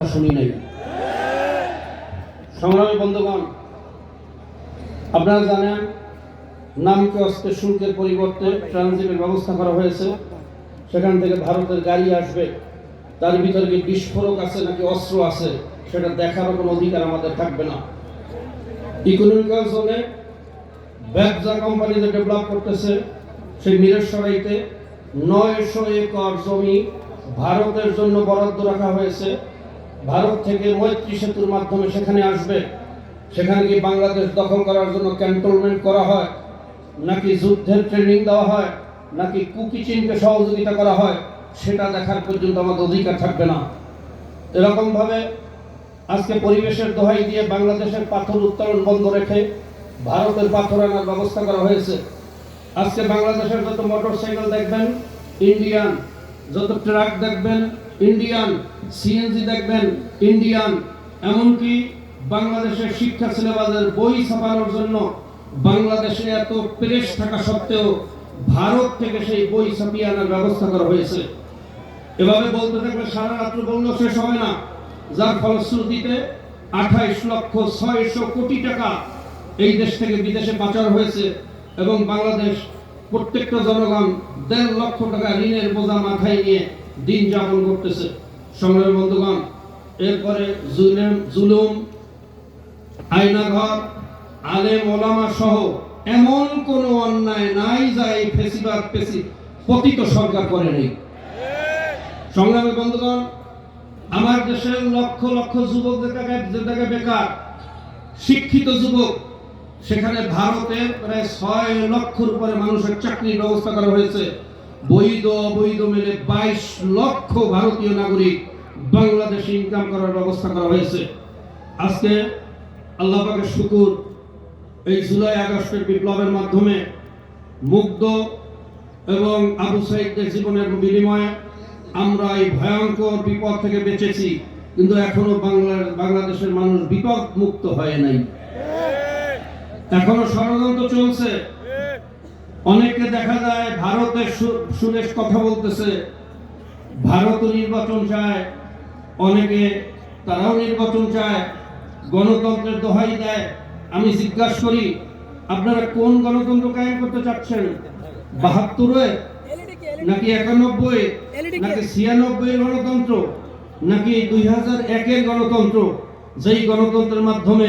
শুনি নাই। সংগ্রামী বন্ধুগণ, আপনারা জানেন নামকে অস্ত্রের শুল্কের পরিবর্তে ট্রানজিটের ব্যবস্থা করা হয়েছে। সেখান থেকে ভারতের গাড়ি আসবে, তার ভিতরে কি বিস্ফোরক আছে নাকি অস্ত্র আছে, সেটা দেখারও কোনো অধিকার আমাদের থাকবে না। ইকোনমিক্যাল জোনে ব্যবসা কোম্পানি যে ডেভেলপ করতেছে, সেই মিরেশ্বরাইতে নয়শো একর জমি ভারতের জন্য বরাদ্দ রাখা হয়েছে। ভারত থেকে মৈত্রী সেতুর মাধ্যমে সেখানে আসবে। সেখানে কি বাংলাদেশ দখল করার জন্য ক্যান্টনমেন্ট করা হয়? নাকি যুদ্ধের ট্রেনিং দেওয়া হয়? নাকি কুকি চিনকে সহযোগিতা করা হয়? সেটা দেখার পর্যন্ত আমাদের অধিকার থাকবে না। এরকমভাবে আজকে পরিবেশের দোহাই দিয়ে বাংলাদেশের পাথর উত্তোলন বন্ধ রেখে ভারতের পাথর আনার ব্যবস্থা করা হয়েছে। আজকে বাংলাদেশের যত মোটর সাইকেল দেখবেন ইন্ডিয়ান যত ট্রাক দেখবেন ইন্ডিয়ান সিএনজি দেখবেন ইন্ডিয়ান এমনকি বাংলাদেশের শিক্ষা সিলেবাসের বই ছাপানোর জন্য বাংলাদেশে এত প্রেস থাকা সত্ত্বেও ভারত থেকে সেই বই ছাপিয়ে আনার ব্যবস্থা করা হয়েছে। এভাবে বলতে থাকলে সারা রাত্র বললেও শেষ হবে না। যার ফলশ্রুতিতে আঠাইশ লক্ষ ছয়শো কোটি টাকা এই দেশ থেকে বিদেশে পাচার হয়েছে এবং বাংলাদেশ প্রত্যেকটা জনগণ দেড় লক্ষ টাকা ঋণের বোঝা মাথায় নিয়ে দিন যাপন করতেছে। সংগ্রামী বন্ধুগণ, এরপরে জুলুম জুলুম, আয়নাঘর, আলেম, ওলামা সহ এমন কোন অন্যায় নাই যা এই ফেসিবাদ পেসি পতিত সরকার করে নেই। সংগ্রামী বন্ধুগণ, আমার দেশের লক্ষ লক্ষ যুবক যেটাকে যেটাকে বেকার, শিক্ষিত যুবক সেখানে ভারতে প্রায় ছয় লক্ষর উপরে মানুষের চাকরির ব্যবস্থা করা হয়েছে। বৈধ, অবৈধ মিলে বাইশ লক্ষ ভারতীয় নাগরিক বাংলাদেশে ইনকাম করার ব্যবস্থা করা হয়েছে। আজকে আল্লাহ পাকের শুকুর, এই জুলাই আগস্টের বিপ্লবের মাধ্যমে মুগ্ধ এবং আবু সাইদদের জীবনের বিনিময়ে আমরা এই ভয়ঙ্কর বিপদ থেকে বেঁচেছি, কিন্তু এখনও বাংলার বাংলাদেশের মানুষ বিপদ মুক্ত হয় নাই। এখনও ষড়যন্ত্র চলছে। অনেককে দেখা যায় ভারতের সুরেশ কথা বলতেছে। ভারত নির্বাচন চায়, অনেকে তারাও নির্বাচন চায়, গণতন্ত্রের দোহাই দেয়। আমি জিজ্ঞাসা করি, আপনারা কোন গণতন্ত্র কায়েম করতে চাচ্ছেন? বাহাত্তরে? নাকি একানব্বই? নাকি ছিয়ানব্বই গণতন্ত্র? নাকি দুই হাজার একের গণতন্ত্র? যেই গণতন্ত্রের মাধ্যমে